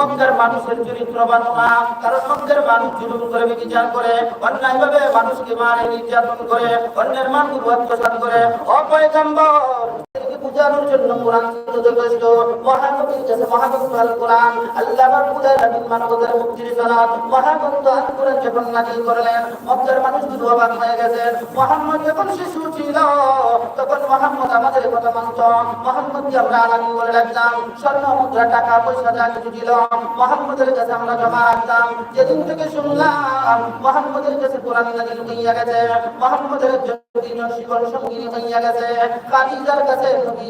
মক্কার মানুষের চরিত্রবান না কারণ সঙ্গের মানুষ জুলুম করে বিচার করে, অন্যায়ভাবে মানুষকে মারে, নির্যাতন করে, অন্যের মানুষ অত্যাচার করে। অপয়গম্বর বুঝানোর জন্য কোরআন যথেষ্ট কাছে মহাগ্রন্থ আল কোরআন আল্লাহ রাব্বুল আলামিন মানবতার মুক্তির জন্য মহাগ্রন্থ আল কোরআন যখন নাযিল করলেন, মক্কার মানুষগুলো অবাক হয়ে গেছে। মুহাম্মদ যখন শিশু ছিল, তখন মুহাম্মদ আমাদের কথা মানত। মুহাম্মদকে আমরা আলামি বলে রাখতাম। স্বর্ণ, মুদ্রা, টাকা, পয়সা, যা কিছু ছিল, মুহাম্মদের কাছে আমরা জমা রাখতাম। যেদিন থেকে শুনলাম, মুহাম্মদের কাছে কোরআন নাযিল হইয়া গেছে। মুহাম্মদের জন্য শিকল সঙ্গী হইয়া গেছে। খাদিজার কাছে নবীজি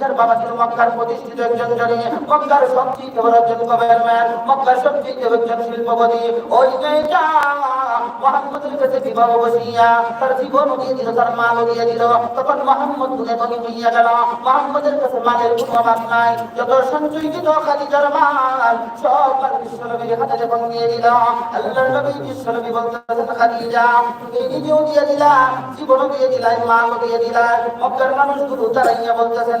না বাবা ছিল মক্কার প্রতিষ্ঠিত একজন জনে, মক্কার সবচেয়ে বড় একজন গভর্নমেন্ট মক্কার সবচেয়ে একজন শিল্পপতি ওই মেয়েটা তার জীবন দিয়ে দিল, তার মাল দিয়ে দিল। তখন নাই। যখন দিল। দিয়ে দিলা, জীবনও দিলাই মক্কার তারাইয়া বলতেছেন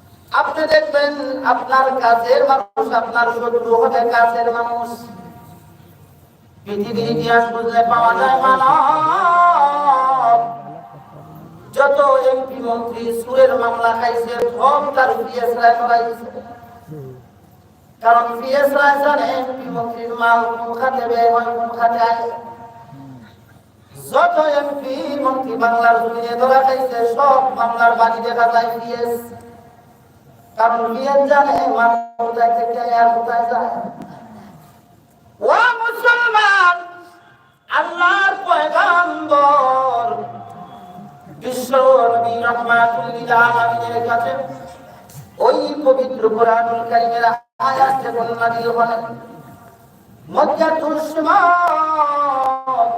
আপনি দেখবেন আপনার কাছের মানুষ, আপনার শত্রু হবে কাছের মানুষ। পৃথিবীর ইতিহাস বুঝলে পাওয়া যায় মানব। যত এমপি মন্ত্রী সুরের মামলা খাইছে সব তার পিএস রায় করাইছে কারণ পিএস রায় জানে এমপি মন্ত্রীর মাল কোন খাতে ব্যয় হয়, কোন খাতে যত এমপি মন্ত্রী বাংলার জমিনে ধরা খাইছে, সব বাংলার বাড়ি দেখা যায় পিএস। কারণ বিয়ে জানে আর কোথায় মুসলমান, আল্লাহর পয়গাম্বর, বিশ্ব নবী রহমাতুল লিল আলামিনের কাছে ওই পবিত্র কোরআনুল কারীমের আয়াত যখন নাযিল হলেন মক্কাতুল সুমাত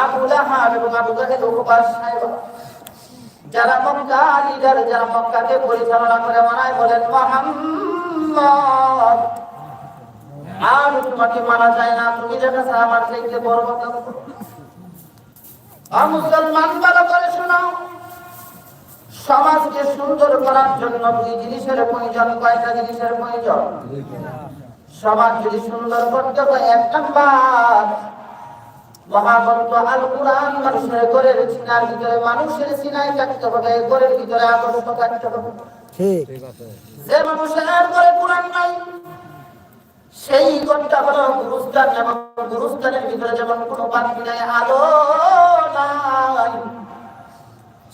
আবু লাহাব এবং আবু জাহেল উপবাস সাহেব যারা মক্কা লিডার যারা মক্কাকে পরিচালনা করে মানায় বলেন মোহাম্মদ। আর তোমাকে মানা যায় না, তুমি আমার চাইতে বড় কথা মুসলমান, ভালো করে শোনাও। সমাজকে সুন্দর করার জন্য দুই জিনিসের প্রয়োজন, কয়টা জিনিসের প্রয়োজন? সমাজ যদি সুন্দর করতে হয় এক নাম্বার মহাগ্রন্থ আল কোরআন মানুষের ঘরের সিনার ভিতরে মানুষের সিনায় কাটতে হবে ঘরের ভিতরে আদর্শ কাটতে হবে। যে মানুষের ঘরে কোরআন নাই সেই ঘরটা হলো গুরুস্থান এবং গুরুস্থানের ভিতরে যেমন কোনো বাতি নাই আলো নাই।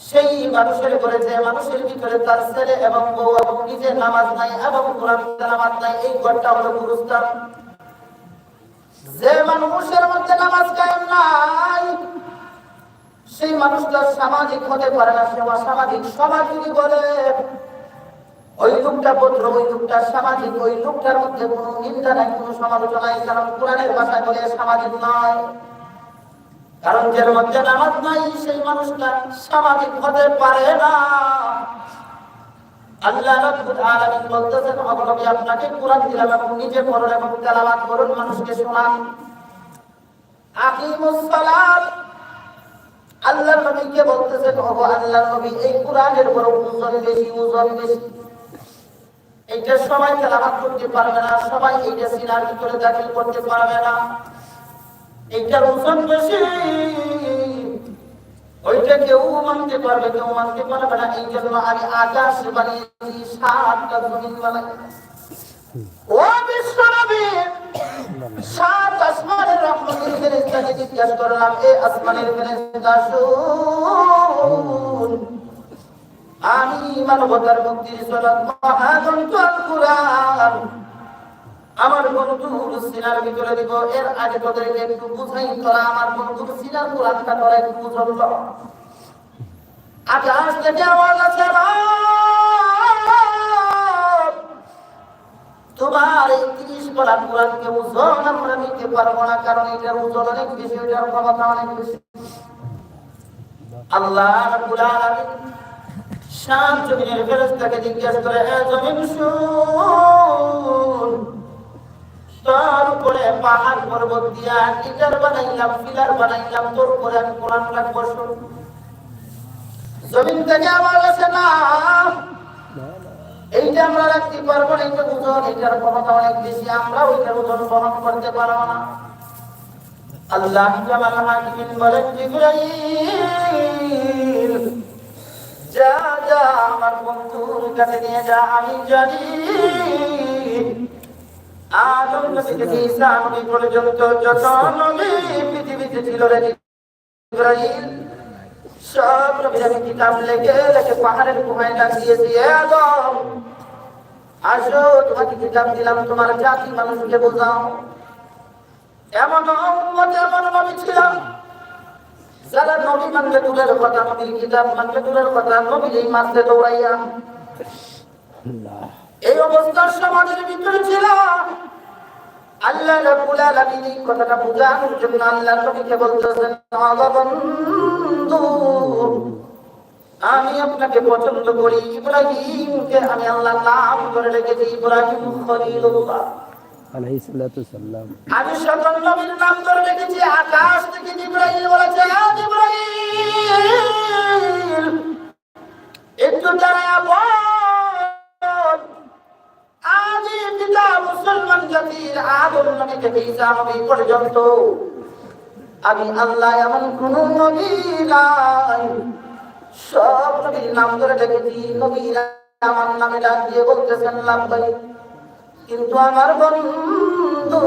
সেই মানুষের ঘরে যে মানুষের ভিতরে তার ছেলে এবং বউ এবং নিজের নামাজ নাই এবং কোরআন নামাজ নাই এই ঘরটা হলো গুরুস্থান। যে মানুষের মধ্যে নামাজ সেই মানুষটা সামাজিক হতে পারে না, সে সামাজিক সমাজ যদি বলে, ওই লোকটা পত্র ওই লোকটা সামাজিক, ওই লোকটার মধ্যে কোনো নিন্দা নাই, কোনো সমালোচনা নাই, কারণ কোরআনের ভাষায় বলে সামাজিক নয় কারণ যার মধ্যে নামাজ নাই, সেই মানুষটা সামাজিক হতে পারে না। আল্লাহ রাব্বুল আলামিন বলতেছেন অবনবী আপনাকে কোরআন দিলাম এবং নিজে পড়ুন এবং তেলাওয়াত করুন, মানুষকে শোনান। আকিমুস সালাত আল্লাহ নবীকে বলতেছেন, ওগো আল্লাহ নবী, এই কোরআনের বড় ওজন বেশি ওজন বেশি। এইটা সবাই তেলাওয়াত করতে পারবে না, সবাই এইটা সিনার ভিতরে দাখিল করতে পারবে না। এইটার ওজন বেশি। ওইটা কেউ মানতে পারবে, কেউ মানতে পারবে না। এই জন্য আমি আকাশ বানিয়েছি সাতটা জমিন বানাই ও বিশ্ব নবী, সাত আসমানের ফেরেশতাকে জিজ্ঞাসা করলাম, এ আসমানের ফেরেশতা, শুন। আমি মানবতার মুক্তির সনদ মহাগ্রন্থ কুরআন আমার বন্ধুর সিনার ভিতরে দিব এর আগে তোদেরকে একটু বুঝাই তোরা আমার বন্ধুর সিনার কোরআনটা তোরা একটু বুঝল আকাশ থেকে আওয়াজ আছে তোমার এই তিরিশ বলা কোরআনকে ওজন আমরা নিতে পারব না, কারণ এটার ওজন অনেক বেশি, এটার ক্ষমতা অনেক বেশি। আল্লাহ রাব্বুল করে হে জমিন শুন। তার পাহাড় পর্বত দিয়া ইটার বানাইলাম পিলার বানাইলাম, তোর উপরে আমি কোরআন রাখব জমিন থেকে আমার আছে না এইটা আমরা রাখতে পারব না, এইটা ওজন এইটার ক্ষমতা অনেক বেশি, আমরা ওইটার ওজন বহন করতে পারব না। আল্লাহ জামাল হাকিমিন বলেন, জিবরাইল, যা যা আমার বন্ধুর কাছে নিয়ে যা, আমি জানি। আদম নবী থেকে ঈসা নবী পর্যন্ত যত নবী পৃথিবীতে ছিল রে জিবরাইল সব নবীর আমি কিতাব লেখে লেখে পাহাড়ের গুহায় লাগিয়েছি এ আদম, আসো, তোমাকে কিতাব দিলাম, তোমার জাতি মানুষকে বোঝাও। এমন এমন নবী ছিলাম, যারা নবী মানবে দূরের কথা, নবীর কিতাব মানবে দূরের কথা নবী এই মানতে দৌড়াইয়া। এই অবস্থার সমাজের ভিতরে ছিল। আল্লাহ রাব্বুল আলামিন কথাটা বোঝানোর জন্য আল্লাহ নবীকে বলতেছেন "আলা বন্ধু আমি আপনাকে পছন্দ করি ইব্রাহিমকে আমি আল্লাহ নাম করে রেখেছি ইব্রাহিম খলিলুল্লাহ। আমি সকল নবীর নাম ধরে রেখেছি আকাশ থেকে জিব্রাইল বলেছে "আ জিব্রাইল একটু দাঁড়ায় বল। আজ এই পিতা মুসলমান জাতির আদম নবী থেকে ঈসা নবী পর্যন্ত আমি আল্লাহ এমন কোন নবী নাই। সব নবীর নাম ধরে রেখেছি নবীরা আমার নামে ডাক দিয়ে বলতেছেন লাভবাই কিন্তু আমার বন্ধু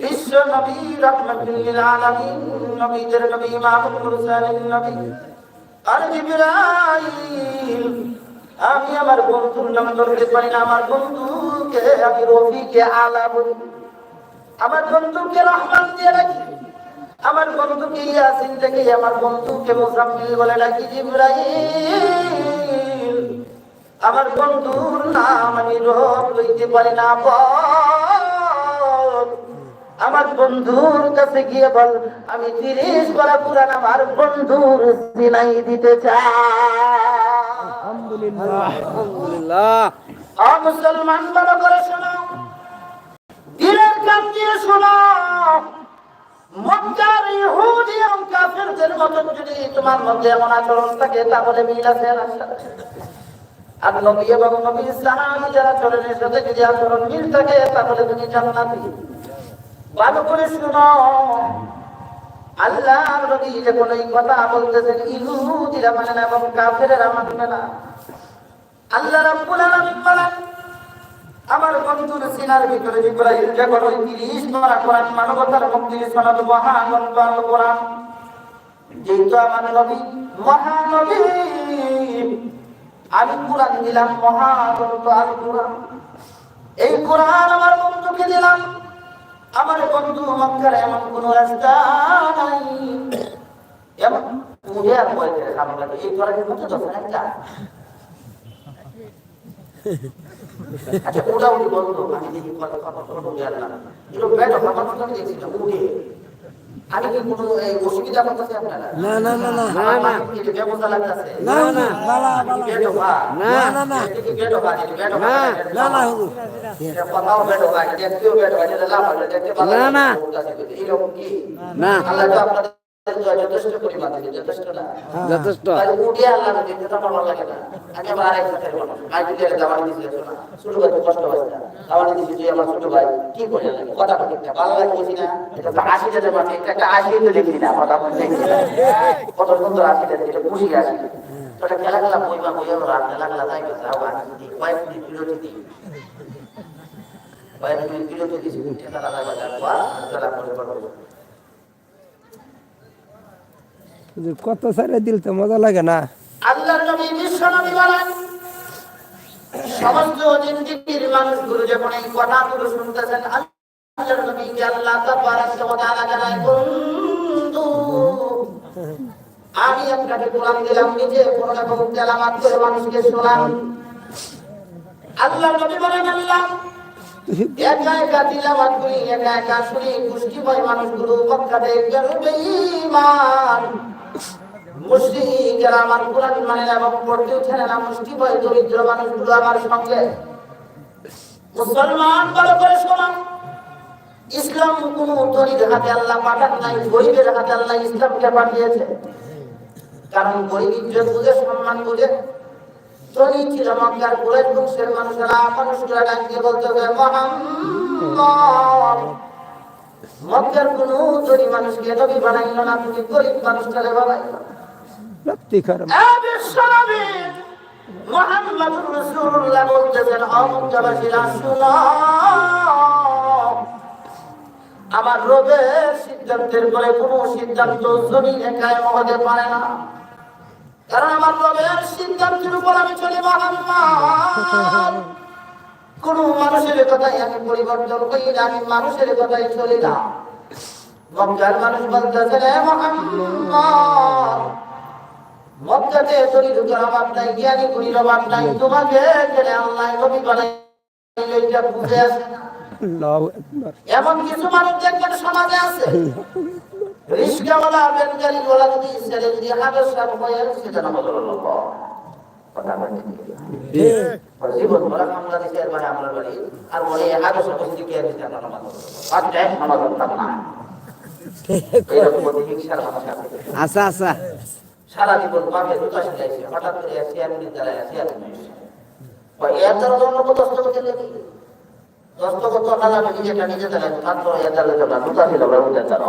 বিশ্ব নবী, রহমতুল্লিল নবীদের নবী মাহমুদ মুরসালিন নবী, আর আমি আমার বন্ধুর নাম ধরতে পারি না, আমার বন্ধুকে, আমি রবিকে আলা বলি আমার বন্ধুকে রহমান দিয়ে রাখি আমার বন্ধুকে ইয়াসিন থেকে আমার বন্ধুকে মুজাম্মিল বলে ডাকি জিবরাইল আমার বন্ধুর নাম আমি রব লইতে পারি না বল। আমার বন্ধুর কাছে গিয়ে বল আমি তিরিশ বলা পুরান আমার বন্ধুর সিনাই দিতে চাই। আলহামদুলিল্লাহ। মুসলমান ভালো করে শোনো দিলের কান দিয়ে শোনো। মক্কার ইহুদি এবং কাফেরদের মতন যদি তোমার মধ্যে এমন আচরণ থাকে, তাহলে মিল আছে। আর নবী এবং নবীর সাহাবী যারা চলেন এর সাথে যদি আচরণ মিল থাকে, তাহলে তুমি জান্নাতি। ভালো করে শুনো। আল্লাহর নবী যখন এই কথা বলতেছেন, ইহুদিরা মানে না, এবং কাফেরেরা মানবে না। আল্লাহ রাব্বুল আলামিন বলেন আমার বন্ধুর সিনার ভিতরে যখন ওই 30 পারা কোরআন মানবতার মুক্তির সনদ আল কোরআন। যেহেতু আমার নবী, মহানবী। আমি কোরআন দিলাম মহাগ্রন্থ আল কোরআন। এই কোরআন আমার বন্ধুকে দিলাম। আমার বন্ধু মক্কার এমন কোন রাস্তা নাই। এমন আর এই মধ্যে যখন একটা আচ্ছা ওটা উনি বলতো আমি দেখি কথা কথা কথা বলে আনলাম এগুলো আমার মতো আমি দেখছিলাম উঠে আমি কি কোনো অসুবিধা করতেছি আপনারা না না না না কি এটা ব্যবস্থা লাগতেছে না না না না না বেড হওয়া না না হুজুর এটা কথাও হওয়া এটা কেউ বেড হওয়া এটা লাভ হবে দেখতে ভালো না, না। এরকম কি না। আল্লাহ তো আপনাদের যথেষ্ট পরিমাণ যথেষ্ট না? যথেষ্ট। তাহলে আল্লাহ দিতে তো আমার লাগে না। আমি আবার আরেক সাথে বলব আই দিলে দাওয়ানি দিছিলে শোনা ছোট ভাই কষ্ট হয় না। দাওয়ানি দিছি তুই আমার ছোট ভাই। কি করে লাগে কথা কথা ভালো লাগে না। এটা তো আশি টাকা মাসে একটা আশি তো দেখি না কথা বলতে কত সুন্দর আশি টাকা এটা খুশি আসি তো খেলা খেলা বই বা রাত খেলা খেলা তাই করতে আবার কয়েক মিনিট বিরতি দিই। কয়েক মিনিট বিরতি দিছি খেলা খেলা খেলা করে করব। কত সারে দিল তো মজা লাগে না। আল্লাহর নবী বিশ্বনবী বলেন, সমস্ত জিন্দিগির মানুষগুলো যখন এই কথাগুলো শুনতেছেন আল্লাহর আল্লাহ বন্ধু, আমি আপনাকে কোরআন দিলাম, নিজে কোরআন এবং তেলাওয়াত মানুষকে শোনান। আল্লাহ নবী বলেন, আল্লাহ মানে ইসলাম কোন তরির হাতে আল্লাহ পাঠান নাই, গরিবের হাতে আল্লাহ ইসলামকে পাঠিয়েছে। কারণ গরিব সম্মান বুঝে। ধনী ছিল মক্কার কুরাইশ বংশের মানুষেরা বলতে হবে মোহাম্মদ। মক্কার কোন ধনী মানুষকে নবী বানাইল না তুমি গরিব মানুষটারে বানাইল রক্তি খারাপ মোহাম্মদুর রাসূলুল্লাহ বলতেছেন অমুক্তবাসীরা শুনো আমার রবের সিদ্ধান্তের পরে কোনো সিদ্ধান্ত জমিনে কায়েম হতে পারে না। কারণ আমার রবের সিদ্ধান্তের উপর আমি চলি মোহাম্মদ কোন মানুষের কথাই আমি পরিবর্তন করি না আমি মানুষের কথাই চলি না। মক্কার মানুষ বলতেছে রে মোহাম্মদ মক্কাতে তরি ঢুকার অভাব নাই জ্ঞানী গুণীর অভাব নাই তোমাকে গেলে আল্লাহ নবী বানাই বুঝে আসে না। এমন কিছু মানুষ দেখবেন সমাজে আছে। রিস্কাওয়ালা বেনগাড়িওয়ালা যদি ছেলে যদি হাজার সাহেব সেটা নামাজ হলো কথা বলি জীবন ভরা হামলা দিছে এর মানে আমরা বলি আর নামাজ নামাজ না আচ্ছা আচ্ছা। সারা জীবন শিখাইছে হঠাৎ করে চেয়ার দাঁড়ায় এর লেগে দাঁড়ায় মাত্র এর দ্বারা যেটা জুতা ছিল ওটা দ্বারা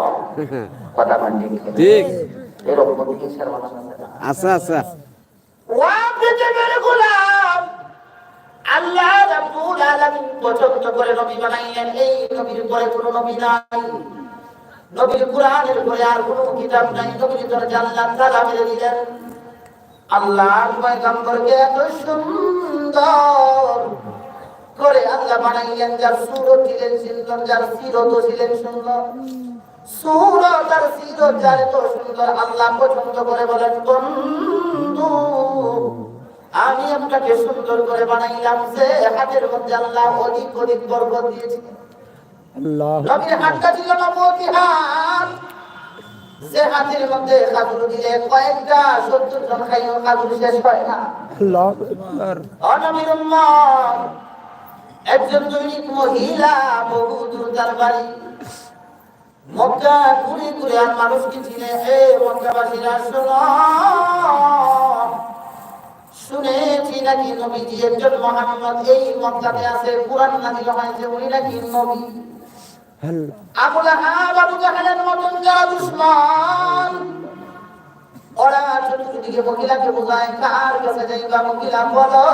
কথা মানি ঠিক এরকম আচ্ছা আচ্ছা ওয়া পৃথিবীর গোলাম আল্লাহ রাব্বুল আলামিন পছন্দ করে নবী বানাইলেন এই নবীর পরে কোনো নবী নাই নবীর কোরআনের পরে করে আল্লাহ বানাইলেন যার সুরত ছিলেন সুন্দর যার সিরত ছিলেন সুন্দর। সুরত আর সিরত যার এত সুন্দর আল্লাহ পছন্দ করে বলেন বন্ধু আমি আপনাকে সুন্দর করে বানাইলাম যে হাতের মধ্যে আল্লাহ অধিক অধিক বরকত দিয়েছে। আল্লাহ নবীর হাতটা ছিল নবতী হাত। যে হাতের মধ্যে দিলে কয়েকটা সত্তর জন খাইও খাজুর শেষ হয় না। আল্লাহু অনবীর একজন দৈনিক মহিলা বহু দূর তার বাড়ি মক্কা ঘুরে ঘুরে আর মানুষকে চিনে এ মক্কাবাসীরা শোনো। শুনেছি নাকি নবীজি একজন মোহাম্মদ এই মক্কাতে আছে পুরান নাজিল হয়েছে উনি নাকি নবী। আল্লাহ আবুল আহাব আবু জাহেলের মতন যারা দুশ্মন। ওরা চতুর্দিকে মহিলাকে বোঝায় কার কাছে যাইবা মহিলা বলো।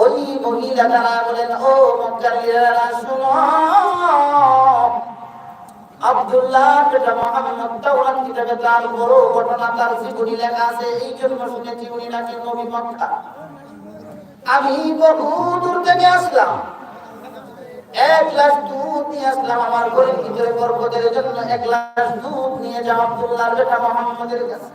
ওই মহিলা তারা বলেন, ও মক্কারিরা শুনো। আব্দুল্লাহ যেটা বড় লেখা আছে, এই জন্য আমি বহু দূর থেকে আসলাম। এক গ্লাস দুধ নিয়ে আসলাম আমার ঘরের ভিতরে জন্য। এক গ্লাস দুধ নিয়ে যাও আব্দুল্লাহ বেটা মোহাম্মদের কাছে।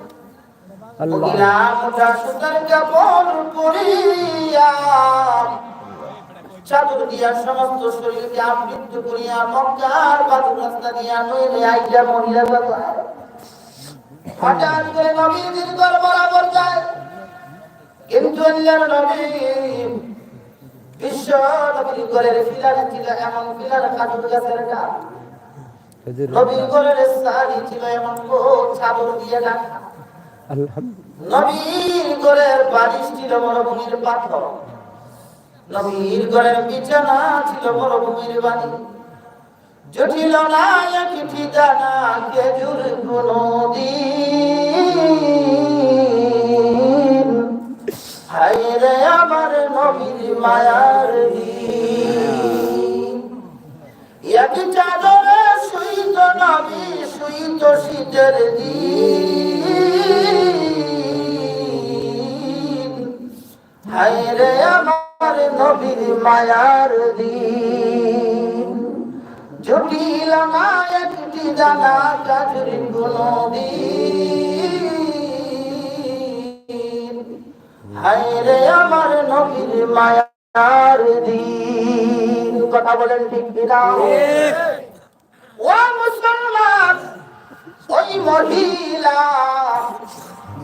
চাদর দিয়া সমস্ত শরীরকে আবৃত করিয়া মক্কার বাদু রাস্তা দিয়া নইলে আইয়া মহিলা বাবা হঠাৎ করে নবীজির ঘর বরাবর যায়। কিন্তু আল্লাহর নবী বিশ্ব নবীর ঘরের ফিলার ছিল এমন ফিলার খাজুর গাছের ডাল নবীর ঘরের শাড়ি ছিল এমন কোট চাদর দিয়ে ঢাকা। নবীর ঘরের বালিশ ছিল মরুভূমির পাথর। নবীর ঘরের বিছানা ছিল মরুভূমির বাড়ি জটিল না ঠিকানা খেজুর কোনো দিন হায় রে আমার নবীর মায়ার এক চাদরে শুইত নবী, শুইত শীতের দিন। মায়ার দিন। জটিল না একটি জানা কাজের কোনো দিন হায় রে আমার নবীর মায়ার দিন। কথা বলেন ঠিক কিনা? ও মুসলমান, ওই মহিলা,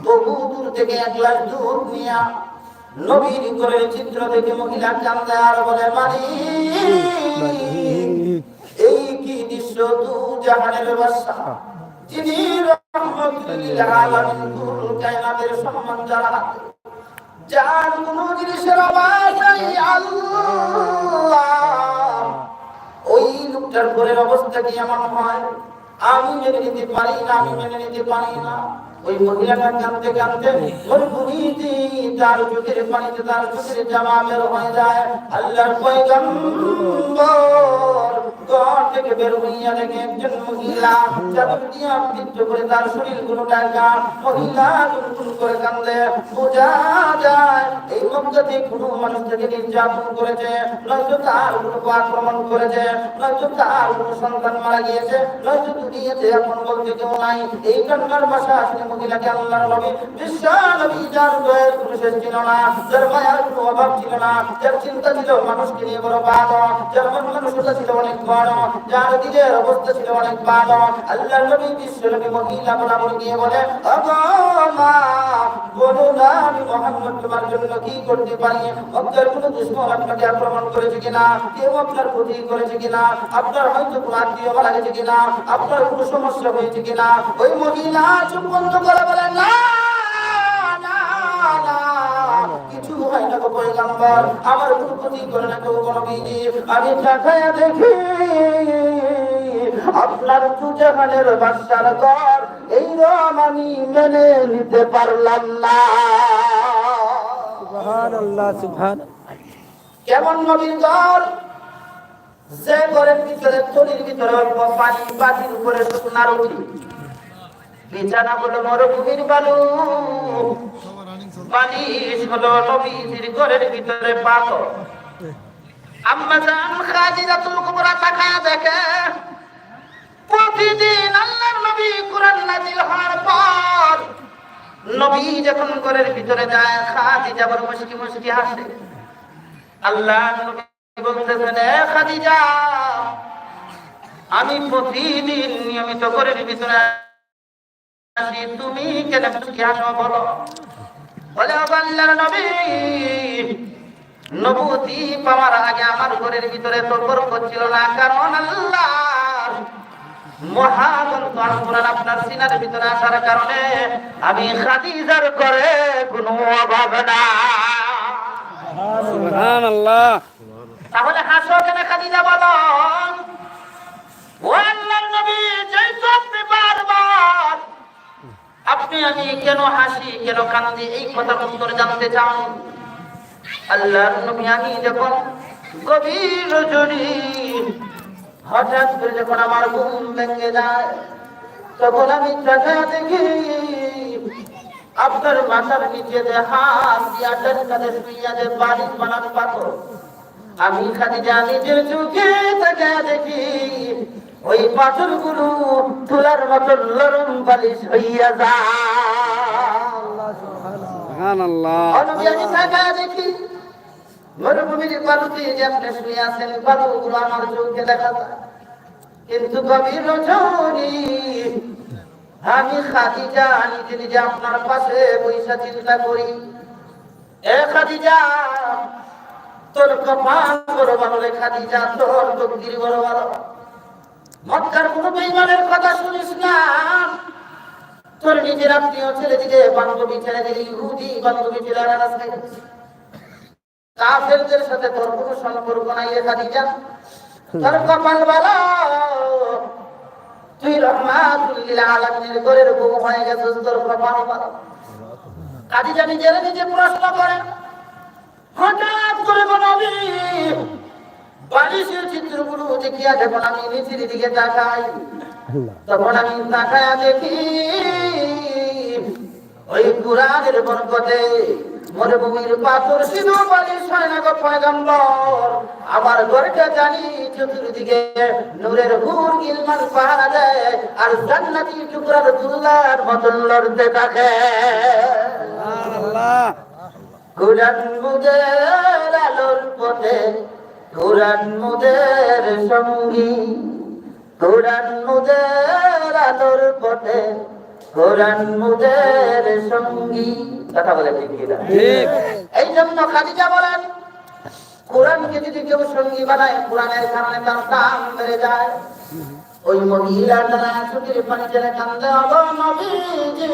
তবু দূর থেকে এক গ্লাস দুধ নিয়া নবীর করে চিত্র থেকে মহিলা কান্দে আর বলে মারি এই কি দৃশ্য? তু জাহানের ব্যবস্থা যিনি রহমতুল্লিল আলামিন সম্মান যারা যার কোন জিনিসের আওয়াজ নাই, আল্লাহ। ওই লোকটার ঘরের অবস্থা কি এমন হয়? আমি মেনে নিতে পারি না, আমি মেনে নিতে পারি না। ওই মহিলাটা কাঁদতে কাঁদতে মরুভূমিতে তার চোখের পানিতে তার চোখের জামা হয়ে যায়। আল্লাহর পয়গম্বর ঘর থেকে বের হইয়া দেখে একজন মহিলা চাদর দিয়ে আবৃত করে তার শরীরগুলো টাকা, মহিলা গুনগুন করে কান্দে। বোঝা যায় এই মধ্যে কোনো মানুষ থেকে নির্যাতন করেছে, নয়তো তার কোনো আক্রমণ করেছে, নয়তো তার কোনো সন্তান মারা গিয়েছে, নয়তো দুনিয়াতে এখন বলতে কেউ নাই। এই কান্নার ভাষা আসলে মহিলাকে আল্লাহর নবী বিশ্ব নবী যার দয়ের কোনো শেষ ছিল না। যার মায়ার কোনো অভাব ছিল না। যার চিন্তা ছিল মানুষকে নিয়ে বড় ভালো যার মন মানুষতা ছিল অনেক বড়। যার দিলের অবস্থা ছিল অনেক ভালো আল্লাহর নবী বিশ্ব নবী মহিলা বলা বলে গিয়ে বলে "ওগো মা, বলো না আমি মোহাম্মদ তোমার জন্য কি করতে পারি? আপনার কোনো আক্রমণ করেছে কিনা? কেউ আপনার ক্ষতি করেছে কিনা? আপনার হয়তো আত্মীয় কিনা? আপনার কোনো সমস্যা হয়েছে কিনা? ওই মহিলা করে বলে না না, না, কিছু হয় না গো পয়গম্বর। আমার কোনো ক্ষতি করে না কেউ কোনো বিজি আমি তাকায়া দেখি আপনার দুজাহানের বাচ্চার ঘর এই রম আমি মেনে নিতে পারলাম না। সুবহানাল্লাহ সুবহান। কেমন নবীর ঘর? যে ঘরের ভিতরে তলির ভিতরে অল্প পানি পানির উপরে শুকনা রুটি। বিছানা হলো মরুভূমির বালু। পানি হলো নবীজির ঘরের ভিতরে পাথর। আম্মা জান খাদিজাতুল কুবরা তাকায়া দেখে, প্রতিদিন আল্লাহর নবী কোরআন নাজিল হওয়ার পর নবী যখন ঘরের ভিতরে যায়, খাদিজা বড় মুশকি মুশকি হাসে। আল্লাহ নবী বলতেছেন, "এ খাদিজা, আমি প্রতিদিন নিয়মিত ঘরের ভিতরে তুমি কেন হাসো বলো? বলে "ও আল্লাহর নবী নবুতি পাওয়ার আগে আমার ঘরের ভিতরে তো বরকত ছিল না কারণ আল্লাহ মহাগ্রন্থ আল-কোরআন আপনার সিনার ভিতরে আসার কারণে আমি খাদিজার করে কোনো অভাব না সুবহানাল্লাহ। তাহলে হাসো কেন খাদিজা বলো? ও আল্লাহর নবী যেই তো আপনি বারবার আপনি আমি কেন হাসি, কেন কান্দি? এই কথার উত্তর জানতে চান? আল্লাহর নবী আমি যখন গভীর রজনী হঠাৎ করে যখন আমার ঘুম ভেঙে যায়, তখন আমি তাকায় দেখি আপনার মাথার নিচে যে হাত দিয়া কাছে শুইয়া যে বালিশ বানানো পাথর। আমি খালি জানি যে চোখে তাকায় দেখি। ওই পাথরগুলো তুলার মতো নরম বালিশ হইয়া দেখি। মরুভূমির বালুতে যে শুয়ে আছেন বালুগুলো আমার চোখে দেখা যায়। কিন্তু রজনী আমি খাদিজা নিজে নিজে আপনার পাশে বৈশা চিন্তা করি। এ খাদিজা তোর কপাল বড় ভালো রে খাদিজা তোর তকদির বড় ভালো। মক্কার কোন বেইমানের কথা শুনিস না। তোর নিজের আত্মীয় ছেলে দিকে বান্ধবী ছেলে দিকে ইহুদি বান্ধবী ছেলেরা রাস্তায়। কাফেরদের সাথে তোর কোনো সম্পর্ক নাই রে খাদিজা। তোর কপাল ভালো। তুই রহমাতুল্লিল আলামিনের ঘরের বউ হয়ে গেছিস, তোর কপাল ভালো। খাদিজা নিজের নিজে প্রশ্ন করে, হঠাৎ করে বনাবি বালিশের চিত্রগুলো দেখিয়া যখন আমি নিচের দিকে তাকাই। তখন আমি তাকায়া দেখি ওই কোরআনের বরকতে মরুভূমির পাথর সিধু বালি সয়না গো পয়গম্বর। আমার ঘরটা জানি চতুর্দিকে নূরের হুর গিলমান পাহারা দেয় আর জান্নাতি টুকরার দুল্লার মতন লড়তে থাকে। কুরান মুদের আলোর পথে কুরান মুদের সঙ্গী কুরান মুদের আলোর পথে কুরান মুদের সঙ্গী। কথা বলে ঠিক? ঠিক। এই জন্য খাদিজা বলেন কোরআনকে যদি কেউ সঙ্গী বানায় কোরআনের কারণে তার দাম বেড়ে যায়। ওই মহিলা যারা চোখের পানি ছেড়ে কান্দে নবীজি